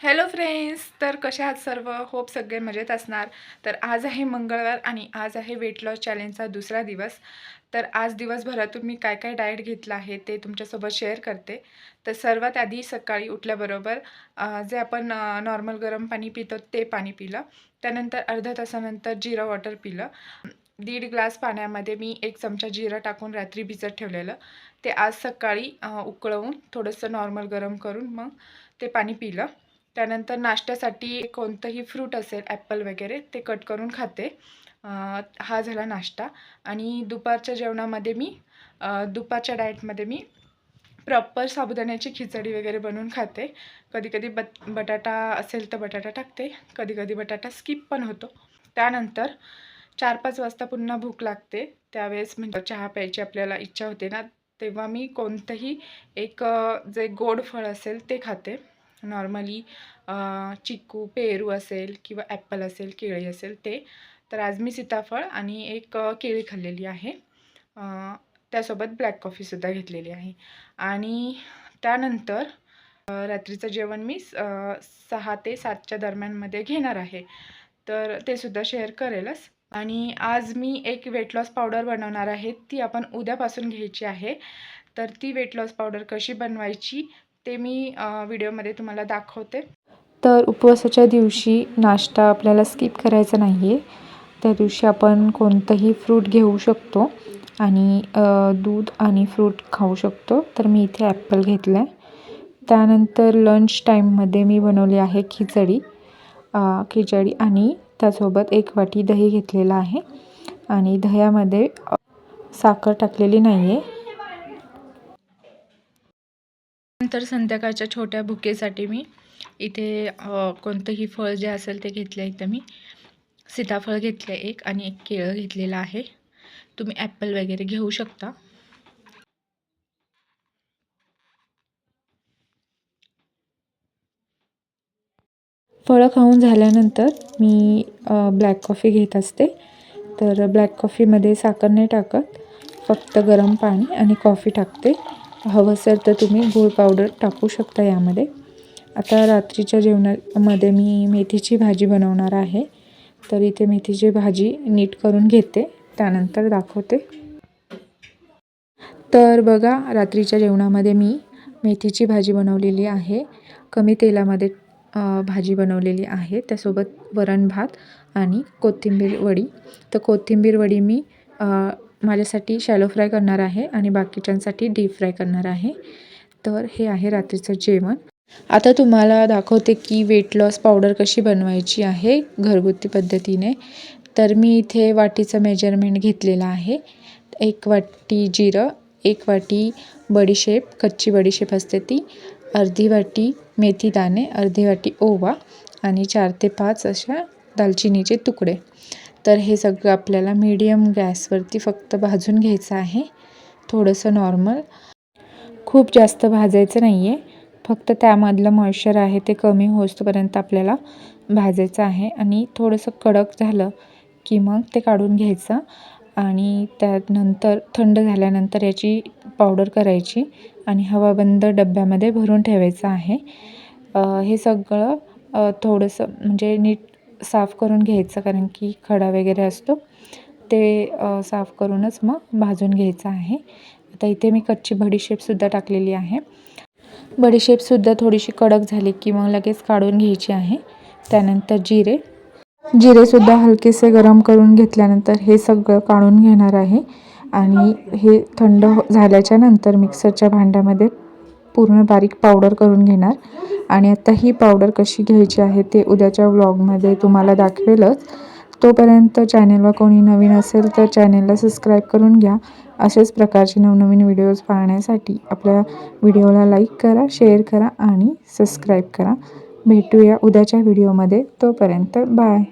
Hello friends तर कशा आहात सर्व? होप सगळे मजेत असणार. तर आज आहे मंगळवार आणि आज आहे वेट लॉस चॅलेंजचा दुसरा दिवस. तर आज दिवसभरातून मी काय काय डाएट घेतलं आहे ते तुमच्यासोबत शेअर करते. तर सर्वात आधी सकाळी उठल्याबरोबर जे आपण नॉर्मल गरम पाणी पितो ते पाणी पिलं. त्यानंतर अर्ध्या तासानंतर जिरा वॉटर पिलं. दीड ग्लास पाण्यामध्ये मी एक चमचा जिरा टाकून रात्री भिजत ठेवलेलं. ते आज सकाळी उकळवून थोडंसं नॉर्मल गरम करून मग ते पाणी पिलं. त्यानंतर नाश्त्यासाठी कोणतंही फ्रूट असेल ॲपल वगैरे ते कट करून खाते. हा झाला नाश्ता. आणि दुपारच्या जेवणामध्ये मी दुपारच्या डाएटमध्ये मी प्रॉपर साबुदाण्याची खिचडी वगैरे बनवून खाते. कधी कधी बट बटाटा असेल तर बटाटा टाकते. कधी कधी बटाटा स्किप पण होतो. त्यानंतर चार पाच वाजता पुन्हा भूक लागते. त्यावेळेस म्हणजे चहा प्यायची आपल्याला इच्छा होते ना तेव्हा मी कोणतंही एक जे गोड फळ असेल ते खाते. नॉर्मली चिक्कू पेरू असेल किंवा ॲपल असेल केळी असेल ते. तर आज मी सीताफळ आणि एक केळी खाल्लेली आहे. त्यासोबत ब्लॅक कॉफीसुद्धा घेतलेली आहे. आणि त्यानंतर रात्रीचं जेवण मी सहा ते सातच्या दरम्यानमध्ये घेणार आहे. तर ते सुद्धा शेअर करेलच. आणि आज मी एक वेट लॉस पावडर बनवणार आहे. ती आपण उद्यापासून घ्यायची आहे. तर ती वेट लॉस पावडर कशी बनवायची ते मी व्हिडिओमध्ये तुम्हाला दाखवते. तर उपवासाच्या दिवशी नाश्ता आपल्याला स्किप करायचा नाही आहे त्या दिवशी आपण कोणतंही फ्रूट घेऊ शकतो आणि दूध आणि फ्रूट खाऊ शकतो. तर मी इथे ॲपल घेतलं आहे त्यानंतर लंच टाईममध्ये मी बनवली आहे खिचडी. खिचडी आणि त्यासोबत एक वाटी दही घेतलेलं आहे. आणि दह्यामध्ये साखर टाकलेली नाही आहे नंतर संध्याकाळच्या छोट्या भुकेसाठी मी इथे कोणतंही फळ जे असेल ते घेतलं आहे इथं मी. सीताफळ घेतलं आहे एक आणि एक केळं घेतलेलं आहे. तुम्ही ॲपल वगैरे घेऊ शकता. फळं खाऊन झाल्यानंतर मी ब्लॅक कॉफी घेत असते. तर ब्लॅक कॉफीमध्ये साखर नाही टाकत. फक्त गरम पाणी आणि कॉफी टाकते. हवं असेल तर तुम्ही गूळ पावडर टाकू शकता यामध्ये. आता रात्रीच्या जेवणामध्ये मी मेथीची भाजी बनवणार आहे. तर इथे मेथीची भाजी नीट करून घेते. त्यानंतर दाखवते. तर बघा रात्रीच्या जेवणामध्ये मी मेथीची भाजी बनवलेली आहे. कमी तेलामध्ये भाजी बनवलेली आहे. त्यासोबत वरण भात आणि कोथिंबीर वडी. तर कोथिंबीर वडी मी माझ्यासाठी शॅलो फ्राय करणार आहे आणि बाकीच्यांसाठी डीप फ्राय करणार आहे. तर हे आहे रात्रीचं जेवण. आता तुम्हाला दाखवते की वेट लॉस पावडर कशी बनवायची आहे घरगुती पद्धतीने. तर मी इथे वाटीचं मेजरमेंट घेतलेलं आहे. एक वाटी जिरं एक वाटी बडीशेप कच्ची बडीशेप असते ती अर्धी वाटी मेथी दाणे अर्धी वाटी ओवा आणि चार ते पाच अशा दालचिनीचे तुकडे. तर हे सगळं आपल्याला मीडियम गॅसवरती फक्त भाजून घ्यायचं आहे. थोडंसं नॉर्मल खूप जास्त भाजायचं नाही आहे फक्त त्यामधलं मॉइश्चर आहे ते कमी होईस्तोपर्यंत आपल्याला भाजायचं आहे. आणि थोडंसं कडक झालं की मग ते काढून घ्यायचं. आणि त्यानंतर थंड झाल्यानंतर याची पावडर करायची आणि हवाबंद डब्यामध्ये भरून ठेवायचं आहे. हे सगळं थोडंसं म्हणजे नीट साफ करून घ्यायचं कारण की खडा वगैरे असतो ते साफ करूनच मग भाजून घ्यायचं आहे. आता इथे मी कच्ची बडीशेपसुद्धा टाकलेली आहे. बडीशेपसुद्धा थोडीशी कडक झाली की मग लगेच काढून घ्यायची आहे. त्यानंतर जिरे. जिरेसुद्धा हलकेसे गरम करून घेतल्यानंतर हे सगळं काढून घेणार आहे. आणि हे थंड हो झाल्याच्यानंतर मिक्सरच्या भांड्यामध्ये पूर्ण बारीक पावडर करून घेणार. आणि आता ही पावडर कशी घ्यायची आहे ते उद्याच्या व्लॉगमध्ये तुम्हाला दाखवेलच. तोपर्यंत चॅनेलला कोणी नवीन असेल तर चॅनेलला सबस्क्राईब करून घ्या. असेच प्रकारचे नवनवीन व्हिडिओज पाहण्यासाठी आपल्या व्हिडिओला लाईक करा शेअर करा आणि सबस्क्राईब करा. भेटूया उद्याच्या व्हिडिओमध्ये तोपर्यंत बाय